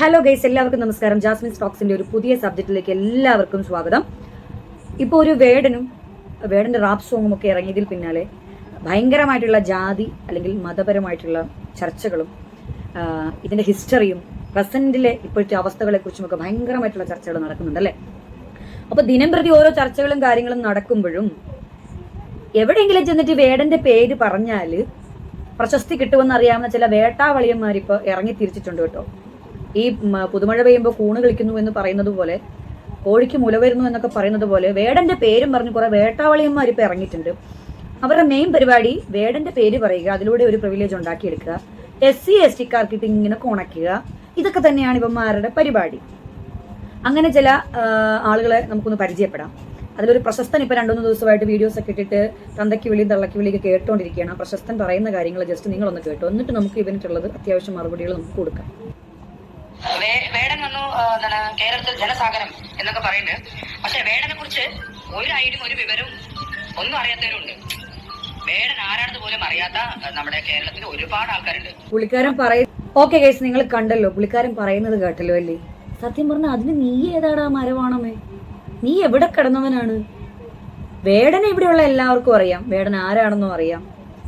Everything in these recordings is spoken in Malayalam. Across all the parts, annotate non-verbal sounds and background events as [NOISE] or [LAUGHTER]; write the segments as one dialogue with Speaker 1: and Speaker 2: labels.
Speaker 1: ഹലോ ഗൈസ് എല്ലാവർക്കും നമസ്കാരം. ജാസ്മിൻ സ്റ്റോക്സിന്റെ ഒരു പുതിയ സബ്ജക്റ്റിലേക്ക് എല്ലാവർക്കും സ്വാഗതം. ഇപ്പോൾ ഒരു വേടനും വേടന്റെ റാപ്പ് സോങ്ങും ഒക്കെ ഇറങ്ങിയതിൽ പിന്നാലെ ഭയങ്കരമായിട്ടുള്ള ജാതി അല്ലെങ്കിൽ മതപരമായിട്ടുള്ള ചർച്ചകളും ഇതിന്റെ ഹിസ്റ്ററിയും പ്രസന്റിലെ ഇപ്പോഴത്തെ അവസ്ഥകളെ കുറിച്ചുമൊക്കെ ഭയങ്കരമായിട്ടുള്ള ചർച്ചകൾ നടക്കുന്നുണ്ട് അല്ലെ? അപ്പൊ ദിനം പ്രതി ഓരോ ചർച്ചകളും കാര്യങ്ങളും നടക്കുമ്പോഴും എവിടെയെങ്കിലും ചെന്നിട്ട് വേടന്റെ പേര് പറഞ്ഞാൽ പ്രശസ്തി കിട്ടുമെന്ന് അറിയാവുന്ന ചില വേട്ടാവളിയന്മാർ ഇപ്പൊ ഇറങ്ങി തിരിച്ചിട്ടുണ്ട് കേട്ടോ. ഈ പുതുമഴ പെയ്യുമ്പോൾ കൂണ് കളിക്കുന്നു എന്ന് പറയുന്നത് പോലെ കോഴിക്ക് മുല വരുന്നു എന്നൊക്കെ പറയുന്നത് പോലെ വേടന്റെ പേരും പറഞ്ഞ് കുറെ വേട്ടാവളിയന്മാർ ഇപ്പൊ ഇറങ്ങിയിട്ടുണ്ട്. അവരുടെ മെയിൻ പരിപാടി വേടന്റെ പേര് പറയുക അതിലൂടെ ഒരു പ്രിവിലേജ് ഉണ്ടാക്കിയെടുക്കുക. എസ് സി എസ് ടിക്കാർക്കിട്ട് ഇങ്ങനെ കുണയ്ക്കുക. ഇതൊക്കെ തന്നെയാണ് ഇവന്മാരുടെ പരിപാടി. അങ്ങനെ ചില ആളുകളെ നമുക്കൊന്ന് പരിചയപ്പെടാം. അതിലൊരു പ്രശസ്തൻ ഇപ്പൊ രണ്ടുമൂന്ന് ദിവസമായിട്ട് വീഡിയോസ് ഒക്കെ ഇട്ടിട്ട് തന്തയ്ക്ക് വിളി തള്ളയ്ക്ക് വിളിയൊക്കെ കേട്ടുകൊണ്ടിരിക്കുകയാണ് ആ പ്രശസ്തൻ പറയുന്ന കാര്യങ്ങൾ ജസ്റ്റ് നിങ്ങളൊന്ന് കേട്ടോ. എന്നിട്ട് നമുക്ക് ഇവനിട്ടുള്ളത് അത്യാവശ്യം മറുപടികൾ നമുക്ക് കൊടുക്കാം.
Speaker 2: വേടൻ വന്നു എന്താണ് കേരളത്തിൽ ജനസാഗരം എന്നൊക്കെ പറയുന്നുണ്ട്. പക്ഷെ വേടനെ കുറിച്ച് ഒരു ഐഡിയും ഒരു വിവരവും ഒന്നും അറിയാത്തവരുണ്ട്. വേടൻ ആരാണെന്ന് പോലും അറിയാത്ത നമ്മുടെ കേരളത്തിൽ ഒരുപാട് ആൾക്കാരുണ്ട്.
Speaker 1: പുള്ളിക്കാരൻ പറയും ഓക്കെ കേസ് നിങ്ങൾ കണ്ടല്ലോ പുള്ളിക്കാരൻ പറയുന്നത് കേട്ടല്ലോ അല്ലേ? സത്യം പറഞ്ഞാൽ അതിന് നീ ഏതാടാ മരവാണമേ? നീ എവിടെ കിടന്നവനാണ്? വേടനെ ഇവിടെയുള്ള എല്ലാവർക്കും അറിയാം. വേടൻ ആരാണെന്നും അറിയാം.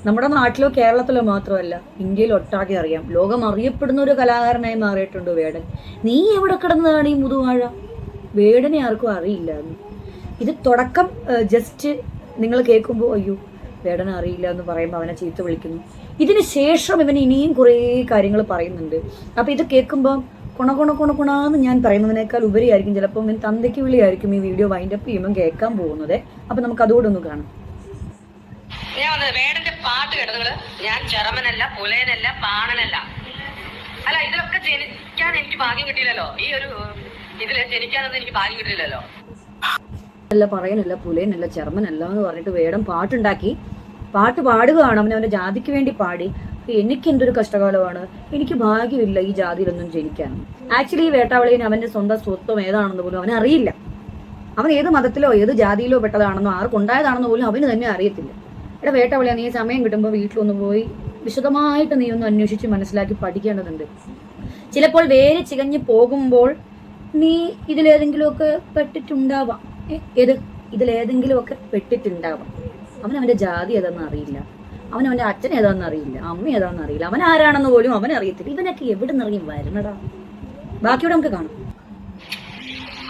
Speaker 1: നമ്മുടെ നാട്ടിലോ കേരളത്തിലോ മാത്രമല്ല ഇന്ത്യയിൽ ഒട്ടാകെ അറിയാം. ലോകം അറിയപ്പെടുന്ന ഒരു കലാകാരനായി മാറിയിട്ടുണ്ട് വേടൻ. നീ എവിടെ കിടന്നതാണ് ഈ മുതുവാഴ? വേടനെ ആർക്കും അറിയില്ല ഇത് തുടക്കം ജസ്റ്റ് നിങ്ങൾ കേൾക്കുമ്പോൾ അയ്യോ വേടനെ അറിയില്ല എന്ന് പറയുമ്പോൾ അവനെ ചീത്ത വിളിക്കുന്നു. ഇതിന് ശേഷം ഇവൻ ഇനിയും കുറേ കാര്യങ്ങൾ പറയുന്നുണ്ട്. അപ്പോൾ ഇത് കേൾക്കുമ്പോൾ കുണ കുണ കുണ കുണാന്ന് ഞാൻ പറയുന്നതിനേക്കാൾ ഉപരിയായിരിക്കും. ചിലപ്പോൾ ഇവൻ തന്തയ്ക്ക് വിളിയായിരിക്കും ഈ വീഡിയോ വൈൻഡപ്പ് ചെയ്യുമ്പോൾ കേൾക്കാൻ പോകുന്നത്. അപ്പം നമുക്ക് അതുകൂടെ കാണാം.
Speaker 2: പാട്ട് കേട്ടോ നിങ്ങൾ. ഞാൻ ചെറമനല്ല പുലയനല്ല പാണനല്ല. അല്ല ഇതിലൊക്കെ ജനിക്കാൻ എനിക്ക് ഭാഗ്യം കിട്ടിയില്ലല്ലോ. ഈ ഒരു ഇതിൽ ജനിക്കാനൊന്നും എനിക്ക് ഭാഗ്യം കിട്ടിയില്ലല്ലോ.
Speaker 1: അല്ല പറയാനല്ല പുലയനല്ല ചെറുമനല്ല എന്ന് പറഞ്ഞിട്ട് വേടം പാട്ടുണ്ടാക്കി. പാട്ട് പാടുകയാണ് അവനെ അവന്റെ ജാതിക്ക് വേണ്ടി പാടി. എനിക്ക് എന്തൊരു കഷ്ടകാലമാണ്. എനിക്ക് ഭാഗ്യമില്ല ഈ ജാതിയിലൊന്നും ജനിക്കാൻ. ആക്ച്വലി ഈ വേട്ടാവളിയൻ അവന്റെ സ്വന്തം സ്വത്വം ഏതാണെന്ന് പോലും അവനറിയില്ല. അവൻ ഏത് മതത്തിലോ ഏത് ജാതിയിലോ പെട്ടതാണെന്നോ ആർക്കുണ്ടായതാണെന്നോ പോലും അവന് തന്നെ അറിയത്തില്ല. എടാ വേട്ട വിളിയാ നീ സമയം കിട്ടുമ്പോൾ വീട്ടിലൊന്ന് പോയി വിശദമായിട്ട് നീ ഒന്ന് അന്വേഷിച്ച് മനസ്സിലാക്കി പഠിക്കേണ്ടതുണ്ട്. ചിലപ്പോൾ വേര് ചികഞ്ഞു പോകുമ്പോൾ നീ ഇതിലേതെങ്കിലുമൊക്കെ പെട്ടിട്ടുണ്ടാവാം. ഏത്? ഇതിലേതെങ്കിലുമൊക്കെ പെട്ടിട്ടുണ്ടാവാം. അവൻ അവന്റെ ജാതി ഏതാണെന്ന് അറിയില്ല. അവൻ അച്ഛൻ ഏതാണെന്ന് അറിയില്ല. അമ്മ ഏതാണെന്ന് അറിയില്ല. അവൻ ആരാണെന്ന് പോലും അവൻ അറിയത്തില്ല. ഇവനൊക്കെ എവിടെ നിന്ന് ഇറങ്ങി വരണടാ? ബാക്കിയോടെ നമുക്ക് കാണാം.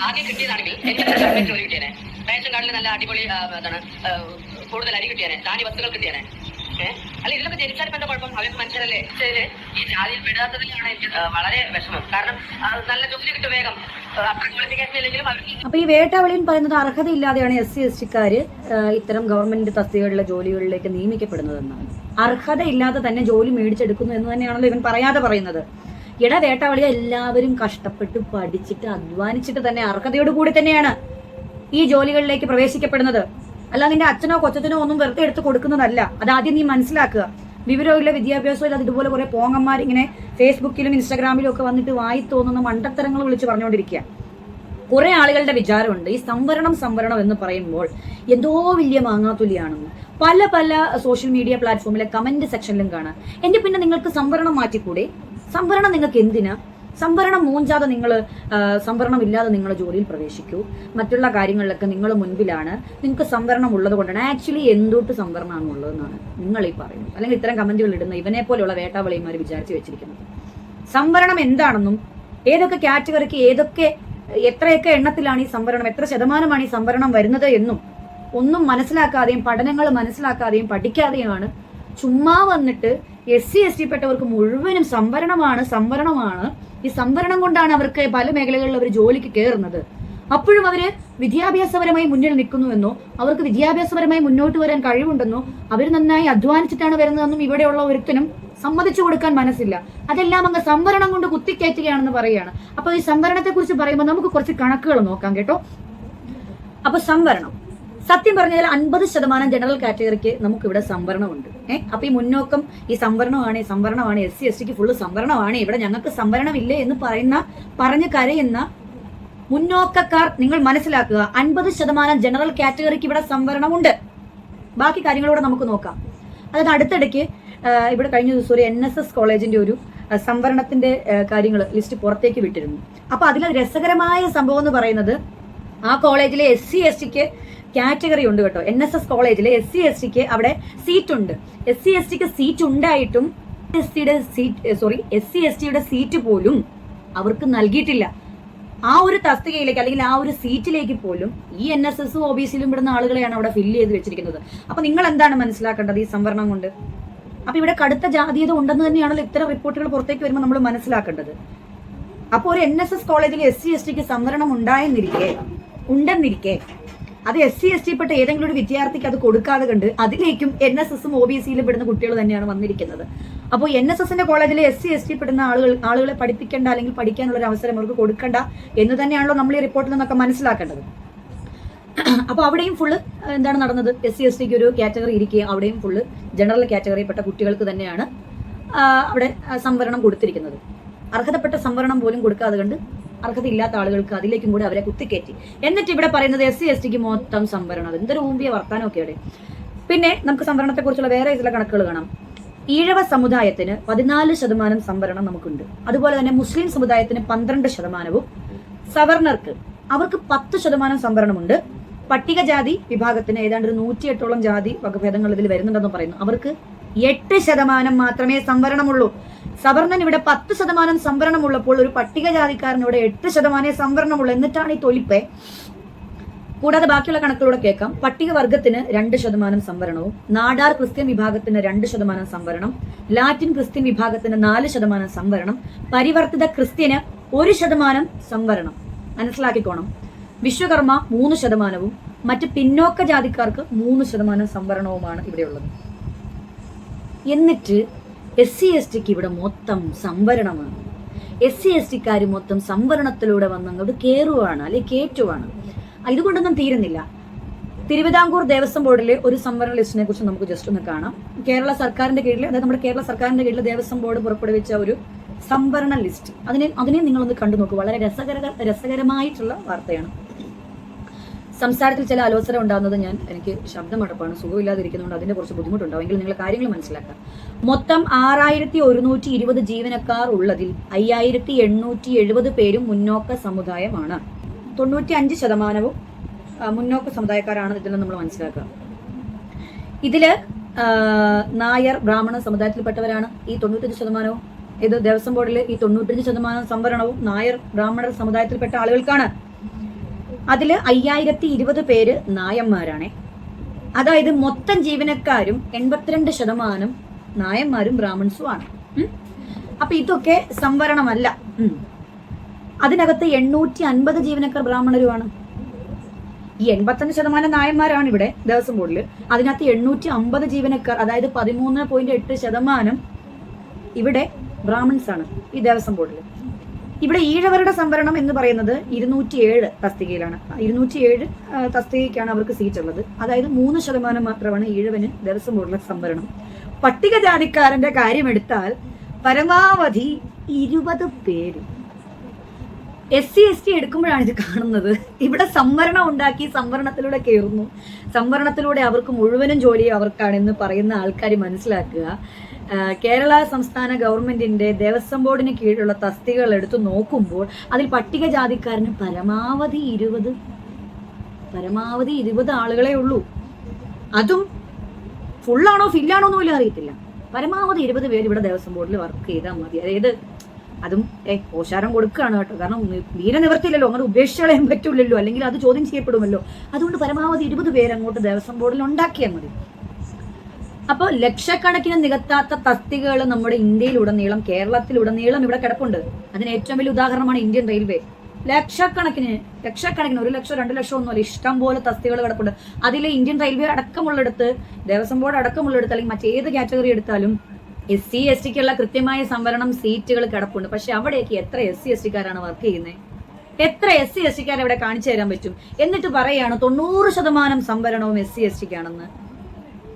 Speaker 2: ആദ്യം കിട്ടിയതാണെങ്കിൽ ജോലി കിട്ടിയേനെ. റേഷൻ കാർഡിൽ നല്ല അടിപൊളി എന്താണ് കൂടുതൽ അരി കിട്ടിയാനെ? ധാന്യ വസ്തുക്കൾ കിട്ടിയാനെ? അല്ല ഇതിലൊക്കെ ജനിച്ചാൽ എന്താ കുഴപ്പം? അവർക്ക് മനുഷ്യരല്ലേ? ശരി. ഈ ജാതിയിൽ പെടാത്തതിലാണ് എനിക്ക് വളരെ വിഷമം. കാരണം നല്ല ജോലി കിട്ടും വേഗം.
Speaker 1: അപ്പൊ ഈ വേട്ടാവളിയൻ പറയുന്നത് അർഹതയില്ലാതെയാണ് എസ് സി എസ് ടിക്കാര് ഇത്തരം ഗവൺമെന്റ് തസ്തികകളിലെ ജോലികളിലേക്ക് നിയമിക്കപ്പെടുന്നതെന്നാണ്. അർഹതയില്ലാതെ തന്നെ ജോലി മേടിച്ചെടുക്കുന്നു എന്ന് തന്നെയാണല്ലോ ഇവൻ പറയാതെ പറയുന്നത്. ഇട വേട്ടാവളിയെ എല്ലാവരും കഷ്ടപ്പെട്ട് പഠിച്ചിട്ട് അധ്വാനിച്ചിട്ട് തന്നെ അർഹതയോട് കൂടി തന്നെയാണ് ഈ ജോലികളിലേക്ക് പ്രവേശിക്കപ്പെടുന്നത്. അല്ല നിന്റെ അച്ഛനോ കൊച്ചത്തിനോ ഒന്നും വെറുതെ എടുത്ത് കൊടുക്കുന്നതല്ല. അത് ആദ്യം നീ മനസ്സിലാക്കുക. വിവരമില്ല വിദ്യാഭ്യാസവും ഇല്ല ഇതുപോലെ കുറെ പോങ്ങന്മാർ ഇങ്ങനെ ഫേസ്ബുക്കിലും ഇൻസ്റ്റാഗ്രാമിലും ഒക്കെ വന്നിട്ട് വായി തോന്നുന്ന മണ്ടത്തരങ്ങൾ വിളിച്ച് പറഞ്ഞുകൊണ്ടിരിക്കുക. കുറെ ആളുകളുടെ വിചാരമുണ്ട് ഈ സംവരണം സംവരണം എന്ന് പറയുമ്പോൾ എന്തോ വലിയ മാങ്ങാത്തുലിയാണെന്ന്. പല പല സോഷ്യൽ മീഡിയ പ്ലാറ്റ്ഫോമിലെ കമന്റ് സെക്ഷനിലും കാണാം. എന്റെ പിന്നെ നിങ്ങൾക്ക് സംവരണം മാറ്റിക്കൂടെ? സംവരണം നിങ്ങൾക്ക് എന്തിനാ? സംവരണം മൂഞ്ചാതെ നിങ്ങൾ സംവരണം ഇല്ലാതെ നിങ്ങൾ ജോലിയിൽ പ്രവേശിക്കൂ. മറ്റുള്ള കാര്യങ്ങളിലൊക്കെ നിങ്ങൾ മുൻപിലാണ്. നിങ്ങൾക്ക് സംവരണം ഉള്ളത് കൊണ്ടാണ്. ആക്ച്വലി എന്തൊട്ട് സംവരണമാണ് ഉള്ളതെന്നാണ് നിങ്ങൾ ഈ പറയുന്നത്. അല്ലെങ്കിൽ ഇത്തരം കമന്റുകൾ ഇടുന്ന ഇവനെ പോലെയുള്ള വേട്ടാവളിയന്മാർ വിചാരിച്ചു വെച്ചിരിക്കുന്നത്. സംവരണം എന്താണെന്നും ഏതൊക്കെ കാറ്റഗറിക്ക് ഏതൊക്കെ എത്രയൊക്കെ എണ്ണത്തിലാണ് ഈ സംവരണം എത്ര ശതമാനമാണ് ഈ സംവരണം വരുന്നത് എന്നും ഒന്നും മനസ്സിലാക്കാതെയും പഠനങ്ങൾ മനസ്സിലാക്കാതെയും പഠിക്കാതെയുമാണ് ചുമ്മാ വന്നിട്ട് എസ് സി എസ് ടി പെട്ടവർക്ക് മുഴുവനും സംവരണമാണ് സംവരണമാണ് ഈ സംവരണം കൊണ്ടാണ് അവർക്ക് പല മേഖലകളിൽ അവർ ജോലിക്ക് കയറുന്നത് അപ്പോഴും അവർ വിദ്യാഭ്യാസപരമായി മുന്നിൽ നിൽക്കുന്നുവെന്നോ അവർക്ക് വിദ്യാഭ്യാസപരമായി മുന്നോട്ട് വരാൻ കഴിവുണ്ടെന്നോ അവർ നന്നായി അധ്വാനിച്ചിട്ടാണ് വരുന്നതെന്നും ഇവിടെയുള്ള ഒരുത്തനും സമ്മതിച്ചു കൊടുക്കാൻ മനസ്സില്ല. അതെല്ലാം അങ്ങ് സംവരണം കൊണ്ട് കുത്തിക്കയറ്റുകയാണെന്ന് പറയുകയാണ്. അപ്പൊ ഈ സംവരണത്തെ കുറിച്ച് പറയുമ്പോൾ നമുക്ക് കുറച്ച് കണക്കുകൾ നോക്കാം കേട്ടോ. അപ്പൊ സംവരണം. സത്യം പറഞ്ഞാൽ അൻപത് ശതമാനം ജനറൽ കാറ്റഗറിക്ക് നമുക്ക് ഇവിടെ സംവരണമുണ്ട്. ഏഹ് അപ്പൊ ഈ മുന്നോക്കം ഈ സംവരണമാണ് സംവരണമാണ് എസ് സി എസ് ടിക്ക് ഫുള്ള് സംവരണമാണ്. ഇവിടെ ഞങ്ങൾക്ക് സംവരണമില്ലേ എന്ന് പറയുന്ന പറഞ്ഞ് കരയുന്ന മുന്നോക്കക്കാർ നിങ്ങൾ മനസ്സിലാക്കുക അൻപത് ശതമാനം ജനറൽ കാറ്റഗറിക്ക് ഇവിടെ സംവരണമുണ്ട്. ബാക്കി കാര്യങ്ങളൂടെ നമുക്ക് നോക്കാം. അതായത് അടുത്തിടയ്ക്ക് ഇവിടെ കഴിഞ്ഞ ദിവസം ഒരു എൻ എസ് എസ് കോളേജിന്റെ ഒരു സംവരണത്തിന്റെ കാര്യങ്ങൾ ലിസ്റ്റ് പുറത്തേക്ക് വിട്ടിരുന്നു. അപ്പൊ അതിൽ രസകരമായ സംഭവം എന്ന് പറയുന്നത് ആ കോളേജിലെ എസ് സി എസ് ടിക്ക് കാറ്റഗറി ഉണ്ട് കേട്ടോ. എൻ എസ് എസ് കോളേജിൽ എസ് സി എസ് ടിക്ക് അവിടെ സീറ്റ് ഉണ്ട്. എസ് സി എസ് ടിക്ക് സീറ്റ് ഉണ്ടായിട്ടും എസ് സിയുടെ seat sorry S C S ടിയുടെ സീറ്റ് പോലും അവർക്ക് നൽകിയിട്ടില്ല. ആ ഒരു തസ്തികയിലേക്ക് അല്ലെങ്കിൽ ആ ഒരു സീറ്റിലേക്ക് പോലും ഈ N S S O B സിയിലും വിടുന്ന ആളുകളെയാണ് അവിടെ ഫില്ല് ചെയ്ത് വെച്ചിരിക്കുന്നത്. അപ്പൊ നിങ്ങൾ എന്താണ് മനസ്സിലാക്കേണ്ടത് ഈ സംവരണം കൊണ്ട്? അപ്പൊ ഇവിടെ കടുത്ത ജാതീയത ഉണ്ടെന്ന് തന്നെയാണല്ലോ ഇത്തരം റിപ്പോർട്ടുകൾ പുറത്തേക്ക് വരുമ്പോൾ നമ്മൾ മനസ്സിലാക്കേണ്ടത്. അപ്പോൾ ഒരു എൻ എസ് എസ് കോളേജിൽ എസ് സി എസ് ടിക്ക് സംവരണം ഉണ്ടായെന്നിരിക്കെ ഉണ്ടെന്നിരിക്കെ അത് എസ് സി എസ് ടി പെട്ട ഏതെങ്കിലും ഒരു വിദ്യാർത്ഥിക്ക് അത് കൊടുക്കാതെ കണ്ട് അതിലേക്കും എൻ എസ് എസും ഒ ബി സിയിലും പെടുന്ന കുട്ടികൾ തന്നെയാണ് വന്നിരിക്കുന്നത്. അപ്പോൾ എൻ എസ് എസിന്റെ കോളേജിൽ എസ് സി എസ് ടി പെടുന്ന ആളുകൾ ആളുകളെ പഠിപ്പിക്കേണ്ട അല്ലെങ്കിൽ പഠിക്കാനുള്ള ഒരു അവസരം അവർക്ക് കൊടുക്കണ്ട എന്ന് തന്നെയാണല്ലോ നമ്മൾ ഈ റിപ്പോർട്ടിൽ നിന്നൊക്കെ മനസ്സിലാക്കേണ്ടത്. അപ്പോൾ അവിടെയും ഫുള്ള് എന്താണ് നടന്നത്? എസ് സി എസ് ടിക്ക് ഒരു കാറ്റഗറി ഇരിക്കുകയും അവിടെയും ഫുള്ള് ജനറൽ കാറ്റഗറിയിൽപ്പെട്ട കുട്ടികൾക്ക് തന്നെയാണ് അവിടെ സംവരണം കൊടുത്തിരിക്കുന്നത്. അർഹതപ്പെട്ട സംവരണം പോലും കൊടുക്കാതെ കണ്ട് അർഹതയില്ലാത്ത ആളുകൾക്ക് അതിലേക്കും കൂടി അവരെ കുത്തിക്കയറ്റി. എന്നിട്ട് ഇവിടെ പറയുന്നത് എസ് സി എസ് ടിക്ക് മൊത്തം സംവരണം. എന്തൊരു ഊമ്പിയ വർത്താനമൊക്കെയാണ് പിന്നെ നമുക്ക് സംവരണത്തെ കുറിച്ചുള്ള വേറെ ചില കണക്കുകൾ കാണാം. ഈഴവ സമുദായത്തിന് പതിനാല് ശതമാനം സംവരണം നമുക്കുണ്ട്. അതുപോലെ തന്നെ മുസ്ലിം സമുദായത്തിന് പന്ത്രണ്ട് ശതമാനവും സവർണർക്ക് അവർക്ക് പത്ത് ശതമാനം സംവരണമുണ്ട്. പട്ടികജാതി വിഭാഗത്തിന് ഏതാണ്ട് ഒരു നൂറ്റിയെട്ടോളം ജാതി വകഭേദങ്ങൾ ഇതിൽ വരുന്നുണ്ടെന്ന് പറയുന്നു. അവർക്ക് എട്ട് ശതമാനം മാത്രമേ സംവരണമുള്ളൂ. സവർണൻ ഇവിടെ പത്ത് ശതമാനം സംവരണമുള്ളപ്പോൾ ഒരു പട്ടികജാതിക്കാരന് ഇവിടെ എട്ട് ശതമാനമേ സംവരണമുള്ളൂ. എന്നിട്ടാണ് ഈ തൊലിപ്പ്. കൂടാതെ ബാക്കിയുള്ള കണക്കുകളൂടെ കേൾക്കാം. പട്ടികവർഗത്തിന് രണ്ട് ശതമാനം സംവരണവും നാടാർ ക്രിസ്ത്യൻ വിഭാഗത്തിന് രണ്ട് ശതമാനം സംവരണം ലാറ്റിൻ ക്രിസ്ത്യൻ വിഭാഗത്തിന് നാല് ശതമാനം സംവരണം പരിവർത്തിത ക്രിസ്ത്യന് ഒരു ശതമാനം സംവരണം. മനസ്സിലാക്കിക്കോണം. വിശ്വകർമ്മ മൂന്ന് ശതമാനവും മറ്റ് പിന്നോക്ക ജാതിക്കാർക്ക് മൂന്ന് ശതമാനം സംവരണവുമാണ് ഇവിടെയുള്ളത്. എന്നിട്ട് എസ് സി എസ് ടിക്ക് ഇവിടെ മൊത്തം സംവരണമാണ്. എസ് സി എസ് ടിക്കാർ മൊത്തം സംവരണത്തിലൂടെ വന്നങ്ങോട് കയറുവാണ് അല്ലെ കയറ്റുവാണ് ഇതുകൊണ്ടൊന്നും തീരുന്നില്ല. തിരുവിതാംകൂർ ദേവസ്വം ബോർഡിലെ ഒരു സംവരണ ലിസ്റ്റിനെ കുറിച്ച് നമുക്ക് ജസ്റ്റ് ഒന്ന് കാണാം. കേരള സർക്കാരിന്റെ കീഴിൽ അതായത് നമ്മുടെ കേരള സർക്കാരിന്റെ കീഴിൽ ദേവസ്വം ബോർഡ് പുറപ്പെടുവിച്ച ഒരു സംവരണ ലിസ്റ്റ്. അതിനെ അതിനെ നിങ്ങളൊന്ന് കണ്ടു നോക്കൂ. വളരെ രസകര രസകരമായിട്ടുള്ള വാർത്തയാണ്. സംസാരത്തിൽ ചില ആലോചന ഉണ്ടാകുന്നത് ഞാൻ എനിക്ക് ശബ്ദം ശബ്ദമടപ്പാണ് സുഖമില്ലാതിരിക്കുന്നതുകൊണ്ട് അതിന്റെ കുറച്ച് ബുദ്ധിമുട്ടുണ്ടാവും. എങ്കിൽ നിങ്ങൾ കാര്യങ്ങൾ മനസ്സിലാക്കാം. മൊത്തം ആറായിരത്തി ഒരുന്നൂറ്റി ഇരുപത് ജീവനക്കാർ ഉള്ളതിൽ അയ്യായിരത്തി എണ്ണൂറ്റി എഴുപത് പേരും മുന്നോക്ക സമുദായമാണ്. തൊണ്ണൂറ്റി അഞ്ച് ശതമാനവും മുന്നോക്ക സമുദായക്കാരാണ് ഇതിൽ നമ്മൾ മനസ്സിലാക്കുക. ഇതിൽ നായർ ബ്രാഹ്മണ സമുദായത്തിൽപ്പെട്ടവരാണ് ഈ തൊണ്ണൂറ്റഞ്ച് ശതമാനവും. ഇത് ദേവസ്വം ബോർഡിൽ ഈ തൊണ്ണൂറ്റഞ്ച് ശതമാനം സംവരണവും നായർ ബ്രാഹ്മണ സമുദായത്തിൽപ്പെട്ട ആളുകൾക്കാണ്. അതിൽ അയ്യായിരത്തി ഇരുപത് പേര് നായന്മാരാണ്. അതായത് മൊത്തം ജീവനക്കാരും എൺപത്തിരണ്ട് ശതമാനം നായന്മാരും ബ്രാഹ്മിൺസും ആണ്. അപ്പൊ ഇതൊക്കെ സംവരണമല്ല. അതിനകത്ത് എണ്ണൂറ്റി അൻപത് ജീവനക്കാർ ബ്രാഹ്മണരുമാണ്. ഈ എൺപത്തഞ്ച് ശതമാനം നായന്മാരാണ് ഇവിടെ ദേവസ്വം ബോർഡിൽ. അതിനകത്ത് എണ്ണൂറ്റി അമ്പത് ജീവനക്കാർ അതായത് പതിമൂന്ന് പോയിന്റ് എട്ട് ശതമാനം ഇവിടെ ബ്രാഹ്മിൺസ് ആണ് ഈ ദേവസ്വം ബോർഡിൽ ഇവിടെ ഈഴവരുടെ സംവരണം എന്ന് പറയുന്നത് ഇരുന്നൂറ്റി ഏഴ് തസ്തികയിലാണ്. ഇരുന്നൂറ്റി ഏഴ് തസ്തികയ്ക്കാണ് അവർക്ക് സീറ്റ് ഉള്ളത് അതായത് മൂന്ന് ശതമാനം മാത്രമാണ് ഈഴവന് ദേവസ്വം ബോർഡിലെ സംവരണം. പട്ടികജാതിക്കാരന്റെ കാര്യമെടുത്താൽ പരമാവധി ഇരുപത് പേര്. എസ് സി എസ് ടി എടുക്കുമ്പോഴാണ് ഇത് കാണുന്നത്. ഇവിടെ സംവരണം ഉണ്ടാക്കി സംവരണത്തിലൂടെ കയറുന്നു. സംവരണത്തിലൂടെ അവർക്ക് മുഴുവനും ജോലി അവർക്കാണെന്ന് പറയുന്ന ആൾക്കാർ മനസ്സിലാക്കുക. കേരള സംസ്ഥാന ഗവൺമെന്റിന്റെ ദേവസ്വം ബോർഡിന് കീഴിലുള്ള തസ്തികകൾ എടുത്തു നോക്കുമ്പോൾ അതിൽ പട്ടികജാതിക്കാരന് പരമാവധി ഇരുപത് പരമാവധി ഇരുപത് ആളുകളെ ഉള്ളൂ. അതും ഫുള്ളാണോ ഫില്ലാണോ എന്ന് അറിയത്തില്ല. പരമാവധി ഇരുപത് പേര് ഇവിടെ ദേവസ്വം ബോർഡിൽ വർക്ക് ചെയ്താൽ മതി. അതായത് അതും ഏ ഓശാരം കൊടുക്കുകയാണ് കേട്ടോ. കാരണം തീരെ നിവർത്തിയില്ലല്ലോ അങ്ങനെ ഉപേക്ഷിച്ച് പറ്റില്ലല്ലോ. അല്ലെങ്കിൽ അത് ചോദ്യം ചെയ്യപ്പെടുമല്ലോ. അതുകൊണ്ട് പരമാവധി ഇരുപത് പേര് അങ്ങോട്ട് ദേവസ്വം ബോർഡിൽ ഉണ്ടാക്കിയാൽ മതി. അപ്പോൾ ലക്ഷക്കണക്കിന് നികത്താത്ത തസ്തികകൾ നമ്മുടെ ഇന്ത്യയിലുടനീളം കേരളത്തിലുടനീളം ഇവിടെ കിടപ്പുണ്ട്. അതിന് ഏറ്റവും വലിയ ഉദാഹരണമാണ് ഇന്ത്യൻ റെയിൽവേ. ലക്ഷക്കണക്കിന് ലക്ഷക്കണക്കിന് ഒരു ലക്ഷം രണ്ട് ലക്ഷം ഒന്നുമല്ല ഇഷ്ടം പോലെ തസ്തികൾ കിടപ്പുണ്ട്. അതിൽ ഇന്ത്യൻ റെയിൽവേ അടക്കമുള്ളിടത്ത് ദേവസ്വം ബോർഡ് അടക്കമുള്ളിടത്ത് അല്ലെങ്കിൽ മറ്റേത് കാറ്റഗറി എടുത്താലും എസ് സി എസ് ടിക്കുള്ള കൃത്യമായ സംവരണം സീറ്റുകൾ കിടപ്പുണ്ട്. പക്ഷെ അവിടേക്ക് എത്ര എസ് സി എസ് ടിക്കാരാണ് വർക്ക് ചെയ്യുന്നത് എത്ര എസ് സി എസ് ടിക്കാരെ ഇവിടെ കാണിച്ചു തരാൻ പറ്റും? എന്നിട്ട് പറയാണ് തൊണ്ണൂറ് ശതമാനം സംവരണവും എസ് സി എസ് ടിക്കാണെന്ന്.